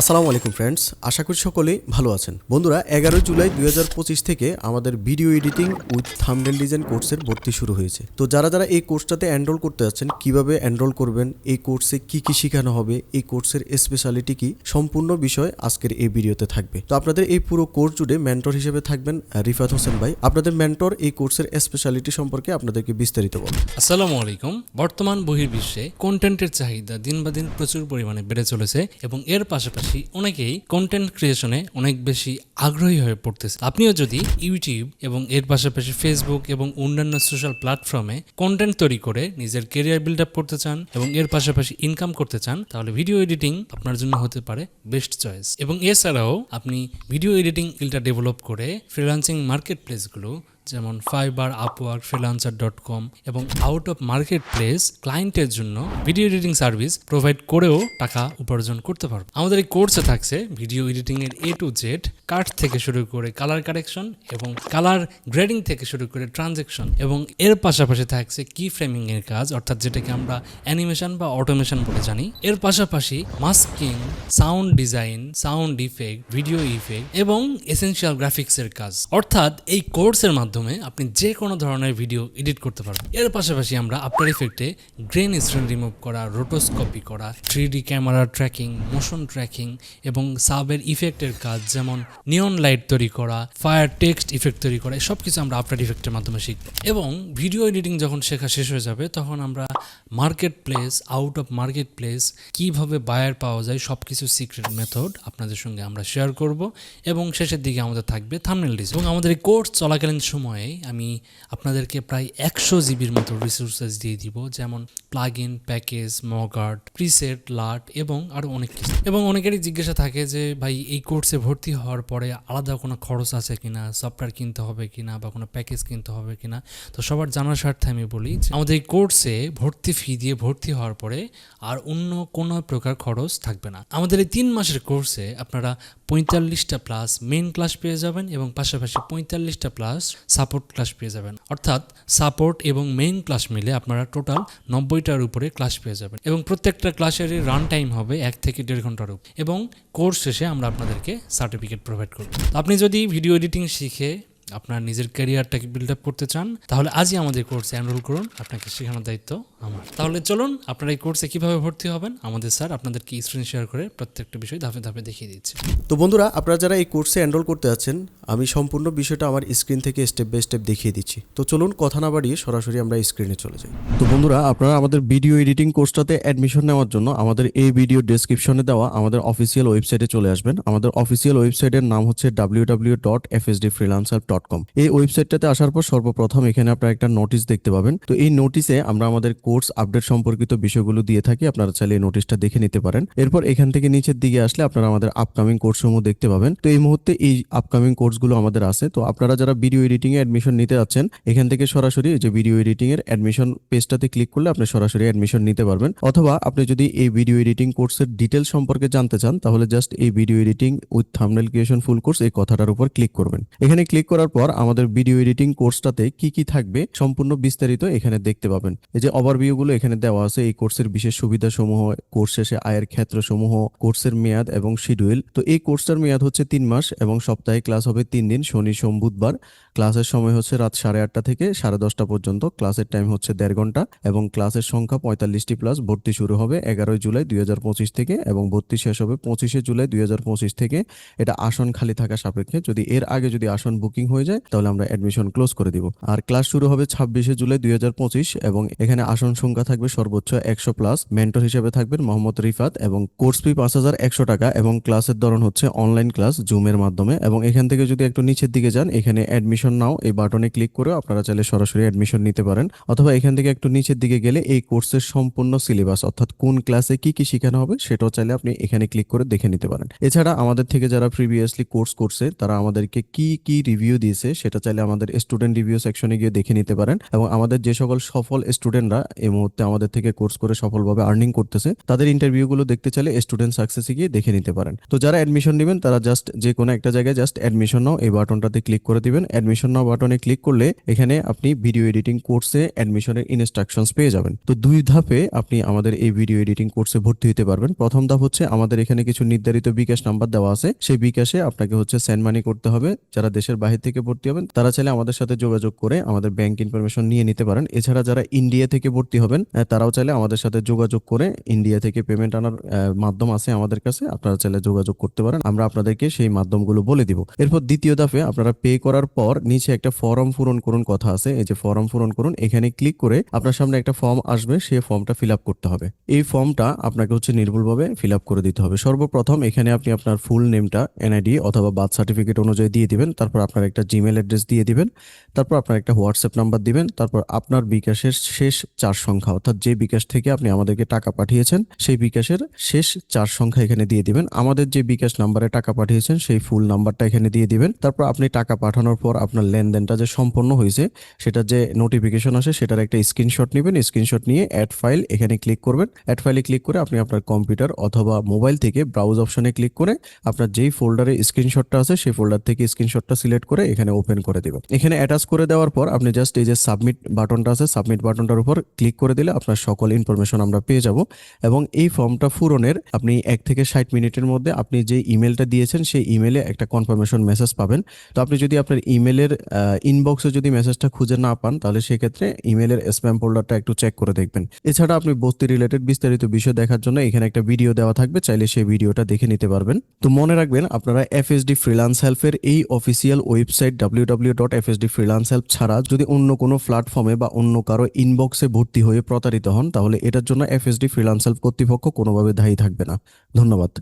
আসসালামু আলাইকুম ফ্রেন্ডস আশা করি সকলেই ভালো আছেন। বন্ধুরা, এগারোই জুলাই দুই হাজার পঁচিশ থেকে আমাদের video editing with thumbnail design কোর্সের ভর্তি শুরু হয়েছে। তো যারা যারা এই কোর্সটাতে এনরোল করতে যাচ্ছেন, কীভাবে এনরোল করবেন, এই কোর্সে কি কি শেখানো হবে, এই কোর্সের স্পেশালিটি কি, সম্পূর্ণ বিষয় আজকের এই ভিডিওতে থাকবে। তো আপনাদের এই পুরো কোর্স জুড়ে মেন্টর হিসেবে থাকবেন রিফাত হোসেন ভাই। আপনাদের মেন্টর এই কোর্সের স্পেশালিটি সম্পর্কে আপনাদেরকে বিস্তারিত বলবেন আসসালামু আলাইকুম। বর্তমান বহির্বিশ্বে কন্টেন্টের চাহিদা দিন বা দিন প্রচুর পরিমাণে বেড়ে চলেছে এবং এর পাশাপাশি অনেকেই কন্টেন্ট ক্রিয়েশনে অনেক বেশি আগ্রহী হয়ে পড়তেছে। আপনিও যদি ইউটিউব এবং এর পাশাপাশি ফেসবুক এবং অন্যান্য সোশ্যাল প্ল্যাটফর্মে কন্টেন্ট তৈরি করে নিজের কেরিয়ার বিল্ড আপ করতে চান এবং এর পাশাপাশি ইনকাম করতে চান, তাহলে ভিডিও এডিটিং আপনার জন্য হতে পারে বেস্ট চয়েস এবং এছাড়াও আপনি ভিডিও এডিটিং স্কিলটা ডেভেলপ করে ফ্রিল্যান্সিং মার্কেট প্লেসগুলো যেমন Fiverr Upwork Freelancer dot com এবং আউট অফ মার্কেট প্লেস ক্লায়েন্টের জন্য ভিডিও এডিটিং সার্ভিস প্রোভাইড করেও টাকা উপার্জন করতে পারব। আমাদের এই কোর্সে থাকছে ভিডিও এডিটিং এর এ টু জেড কাট থেকে শুরু করে কালার কারেকশন এবং কালার গ্রেডিং থেকে শুরু করে ট্রানজেকশন এবং এর পাশাপাশি থাকছে কি ফ্রেমিং এর কাজ, অর্থাৎ যেটাকে আমরা অ্যানিমেশন বা অটোমেশন বলে জানি। এর পাশাপাশি masking sound design sound effect video effect এবং এসেনশিয়াল গ্রাফিক্স এর কাজ। অর্থাৎ এই কোর্সের মাধ্যমে আপনি যে কোনো ধরনের ভিডিও এডিট করতে পারবেন। এর পাশাপাশি আমরা আফটার ইফেক্টে গ্রেন স্ক্রিন রিমুভ করা রোটোস্কপি করা three camera tracking motion tracking এবং সাবের ইফেক্টের কাজ যেমন নিয়ন লাইট তৈরি করা ফায়ার টেক্সট ইফেক্ট তৈরি করা সব কিছু আমরা আফটার ইফেক্টের মাধ্যমে শিখব। এবং ভিডিও এডিটিং যখন শেখা শেষ হয়ে যাবে, তখন আমরা market place out of market place কীভাবে বায়ার পাওয়া যায় সব কিছু সিক্রেট মেথড আপনাদের সঙ্গে আমরা শেয়ার করব এবং শেষের দিকে আমাদের থাকবে থামনেল ডিস এবং আমাদের কোর্স চলাকালীন সময়ে আমি আপনাদেরকে প্রায় একশো জিবির মতো রিসোর্সেস দিয়ে দিব, যেমন plugin package MOGRT preset LUT এবং আরও অনেক কিছু। এবং অনেকেরই জিজ্ঞাসা থাকে যে, ভাই, এই কোর্সে ভর্তি হওয়ার পরে আলাদা কোনো খরচ আছে কিনা? সফটওয়্যার কিনতে হবে কিনা বা কোনো প্যাকেজ কিনতে হবে কিনা? তো সবার জানার স্বার্থে আমি বলি আমাদের এই কোর্সে ভর্তি ফি দিয়ে ভর্তি হওয়ার পরে আর অন্য কোনো প্রকার খরচ থাকবে না। আমাদের এই তিন মাসের কোর্সে আপনারা পঁয়তাল্লিশটা প্লাস মেন ক্লাস পেয়ে যাবেন এবং পাশাপাশি পঁয়তাল্লিশটা প্লাস সাপোর্ট ক্লাস পেয়ে যাবেন। অর্থাৎ সাপোর্ট এবং মেইন ক্লাস মিলে আপনারা টোটাল নব্বইটার উপরে ক্লাস পেয়ে যাবেন এবং প্রত্যেকটা ক্লাসের রান টাইম হবে এক থেকে দেড় ঘণ্টার উপর এবং কোর্স শেষে আমরা আপনাদেরকে সার্টিফিকেট প্রোভাইড করব। আপনি যদি ভিডিও এডিটিং শিখে আপনার নিজের ক্যারিয়ারটাকে বিল্ড আপ করতে চান তাহলে আজই আমাদের কোর্সে এনরোল করুন আপনাকে শেখানোর দায়িত্ব আমার। তাহলে চলুন আপনারা এই কোর্সে কীভাবে ভর্তি হবেন আমাদের স্যার আপনাদেরকে স্ক্রিন শেয়ার করে প্রত্যেকটা বিষয় ধাপে ধাপে দেখিয়ে দিচ্ছে। তো বন্ধুরা আপনারা যারা এই কোর্সে এনরোল করতে যাচ্ছেন আমি সম্পূর্ণ বিষয়টা আমার স্ক্রিন থেকে স্টেপ বাই স্টেপ দেখিয়ে দিচ্ছি। তো চলুন কথা না বাড়িয়ে সরাসরি আমরা স্ক্রিনে চলে যাই। তো বন্ধুরা আপনারা আমাদের ভিডিও এডিটিং কোর্সটাতে অ্যাডমিশন নেওয়ার জন্য আমাদের এই ভিডিও ডেসক্রিপশনে দেওয়া আমাদের অফিসিয়াল ওয়েবসাইটে চলে আসবেন। আমাদের অফিসিয়াল ওয়েবসাইটের নাম হচ্ছে W W dot F S D freelancer dot com এই ওয়েবসাইটটাতে আসার পর সর্বপ্রথম এখানে আপনারা একটা নোটিশ দেখতে পাবেন। তো এই নোটিশে আমরা আমাদের কোর্স আপডেট সম্পর্কিত বিষয়গুলো দিয়ে থাকি। আপনারা চাইলে এই নোটিশটা দেখে নিতে পারেন। এরপর এখান থেকে নিচের দিকে আসলে আপনারা আমাদের আপকামিং কোর্সসমূহ দেখতে পাবেন। তো এই মুহূর্তে এই আপকামিং কোর্সগুলো আমাদের আছে। তো আপনারা যারা ভিডিও এডিটিং এ অ্যাডমিশন নিতে যাচ্ছেন, এখান থেকে সরাসরি যে ভিডিও এডিটিং এর অ্যাডমিশন পেজটাতে ক্লিক করলে আপনি সরাসরি অ্যাডমিশন নিতে পারবেন। অথবা আপনি যদি এই ভিডিও এডিটিং কোর্সের ডিটেল সম্পর্কে জানতে চান, তাহলে জাস্ট এই video editing with thumbnail creation full course এই কথাটার উপর ক্লিক করবেন। এখানে ক্লিক করার পর আমাদের ভিডিও এডিটিং কোর্সটাতে কি কি থাকবে সম্পূর্ণ বিস্তারিত এখানে দেখতে পাবেন। এই যে ওভারভিউ গুলো এখানে দেওয়া আছে, এই কোর্সের বিশেষ সুবিধা সমূহ কোর্স শেষে আয়ের ক্ষেত্র সমূহ কোর্সের মেয়াদ এবং শিডিউল তো এই কোর্সটার মেয়াদ হচ্ছে তিন মাস এবং সপ্তাহে ক্লাস হবে তিন দিন, শনি, সোম, বুধবার। ক্লাসের সময় হচ্ছে রাত সাড়ে আটটা থেকে সাড়ে দশটা পর্যন্ত। ক্লাসের টাইম হচ্ছে দেড় ঘণ্টা এবং ক্লাসের সংখ্যা পঁয়তাল্লিশটি প্লাস ভর্তি শুরু হবে এগারোই জুলাই দুই হাজার পঁচিশ থেকে এবং ভর্তি শেষ হবে পঁচিশে জুলাই দুই হাজার পঁচিশ থেকে। এটা আসন খালি থাকা সাপেক্ষে। যদি এর আগে যদি আসন বুকিং হয়ে যায়, তাহলে আমরা অ্যাডমিশন ক্লোজ করে দিব। আর ক্লাস শুরু হবে ছাব্বিশে জুলাই দুই হাজার পঁচিশ এবং এখানে আসন সংখ্যা থাকবে সর্বোচ্চ একশো প্লাস মেন্টর হিসেবে থাকবেন মোহাম্মদ রিফাত এবং কোর্স ফি পাঁচ হাজার একশো টাকা এবং ক্লাসের ধরন হচ্ছে অনলাইন ক্লাস জুমের মাধ্যমে। এবং এখান থেকে যদি একটু নিচের দিকে যান, এখানে অ্যাডমিশন নাও এই বাটনে ক্লিক করে আপনারা চাইলে সরাসরি অ্যাডমিশন নিতে পারেন। অথবা এখান থেকে একটু নিচের দিকে গেলে এই কোর্সের সম্পূর্ণ সিলেবাস অর্থাৎ কোন ক্লাসে কি কি শেখানো হবে, সেটাও চাইলে আপনি এখানে ক্লিক করে দেখে নিতে পারেন। এছাড়া আমাদের থেকে যারা প্রিভিয়াসলি কোর্স করছে, তারা আমাদেরকে কি কি রিভিউ দিয়েছে, সেটা চাইলে আমাদের স্টুডেন্ট রিভিউ সেকশনে গিয়ে দেখে নিতে পারেন। এবং আমাদের যে সকল সফল স্টুডেন্টরা এই মুহূর্তে আমাদের থেকে কোর্স করে সফলভাবে আর্নিং করতেছে, তাদের ইন্টারভিউগুলো দেখতে চাইলে স্টুডেন্ট সাকসেসে গিয়ে দেখে নিতে পারেন। তো যারা অ্যাডমিশন নেবেন, তারা জাস্ট যে কোনো একটা জায়গায় জাস্ট অ্যাডমিশন নাও, এই বাটনটাতে ক্লিক করে দিবেন। অ্যাডমিশন নাও বাটনে ক্লিক করলে এখানে আপনি ভিডিও এডিটিং কোর্সে অ্যাডমিশনের ইনস্ট্রাকশনস পেয়ে যাবেন। তো দুই ধাপে আপনি আমাদের এই ভিডিও এডিটিং কোর্সে ভর্তি হতে পারবেন। প্রথম ধাপ হচ্ছে আমাদের এখানে কিছু নির্ধারিত বিকাশ নাম্বার দেওয়া আছে। সেই বিকাশে আপনাকে হচ্ছে সেন্ড মানি করতে হবে। যারা দেশের বাহির থেকে ভর্তি হবেন, তারা চাইলে আমাদের সাথে যোগাযোগ করে আমাদের ব্যাংক ইনফরমেশন নিয়ে নিতে পারেন। এছাড়া যারা ইন্ডিয়া থেকে ভর্তি হবেন তারাও চাইলে আমাদের সাথে যোগাযোগ করে ইন্ডিয়া থেকে পেমেন্ট আনার মাধ্যম আছে আমাদের কাছে, আপনারা চাইলে যোগাযোগ করতে পারেন। আমরা আপনাদেরকে সেই মাধ্যমগুলো বলে দিব। এরপর দ্বিতীয় ধাপে আপনারা পে করার পর নিচে একটা ফর্ম পূরণ করুন কথা আছে, এই যে ফর্ম পূরণ করুন, এখানে ক্লিক করে আপনার সামনে একটা ফর্ম আসবে সেই ফর্মটা ফিল করতে হবে। এই ফর্মটা আপনাকে হচ্ছে নির্ভুলভাবে ফিল করে দিতে হবে। সর্বপ্রথম এখানে আপনি আপনার ফুল নেমটা এনআইডি অথবা বার্থ সার্টিফিকেট অনুযায়ী দিয়ে দিবেন, তারপর আপনার একটা জিমেল অ্যাড্রেস দিয়ে দিবেন, তারপর আপনার একটা হোয়াটসঅ্যাপ নাম্বার দিবেন, তারপর আপনার বিকাশের শেষ চার সংখ্যা, অর্থাৎ যে বিকাশ থেকে আপনি আমাদেরকে টাকা পাঠিয়েছেন, সেই বিকাশের শেষ চার সংখ্যা এখানে দিয়ে দিবেন। আমাদের যে বিকাশ নাম্বারে টাকা পাঠিয়েছেন, সেই ফুল নাম্বারটা এখানে দিয়ে দিবেন। তারপর আপনি টাকা পাঠানোর পর আপনার লেনদেনটা যে সম্পন্ন হয়েছে, সেটা যে নোটিফিকেশন আসে, সেটার একটা স্ক্রিনশট নেবেন। স্ক্রিনশট নিয়ে অ্যাড ফাইল এখানে ক্লিক করবেন। অ্যাড ফাইলে ক্লিক করে আপনি আপনার কম্পিউটার অথবা মোবাইল থেকে ব্রাউজ অপশনে ক্লিক করে আপনার যেই ফোল্ডারে স্ক্রিনশটটা আছে, সেই ফোল্ডার থেকে স্ক্রিনশটটা সিলেক্ট করে এখানে ওপেন করে দিবেন এখানে অ্যাটাচ করে দেওয়ার পর আপনি জাস্ট এই যে সাবমিট বাটনটা আছে সাবমিট বাটনটার উপর ক্লিক করে দিলে আপনার সকল ইনফরমেশন আমরা পেয়ে যাব এবং এই ফর্মটা পূরণের আপনি এক থেকে ষাট মিনিটের মধ্যে আপনি যে ইমেলটা দিয়েছেন, সেই ইমেলে একটা কনফার্মেশন মেসেজ পাবেন। তো আপনি যদি আপনার ইমেলের ইনবক্সে যদি মেসেজটা খুঁজে না পান, তাহলে সেক্ষেত্রে ইমেলের স্প্যাম ফোল্ডারটা একটু চেক করে দেখবেন। এছাড়া আপনি বস্তি রিলেটেড বিস্তারিত বিষয় দেখার জন্য এখানে একটা ভিডিও দেওয়া থাকবে, চাইলে সেই ভিডিওটা দেখে নিতে পারবেন। তো মনে রাখবেন, আপনারা এফএসডি ফ্রিলান্স হেল্পের এই official website W W dot F D freelance help ছাড়া যদি অন্য কোনো প্ল্যাটফর্মে বা অন্য কারও ইনবক্সে ভর্তি হয়ে প্রতারিত হন, তাহলে এটার জন্য এফএসডি ফ্রিলান্স হেল্প কর্তৃপক্ষ কোনোভাবে দায়ী থাকবে না। ধন্যবাদ।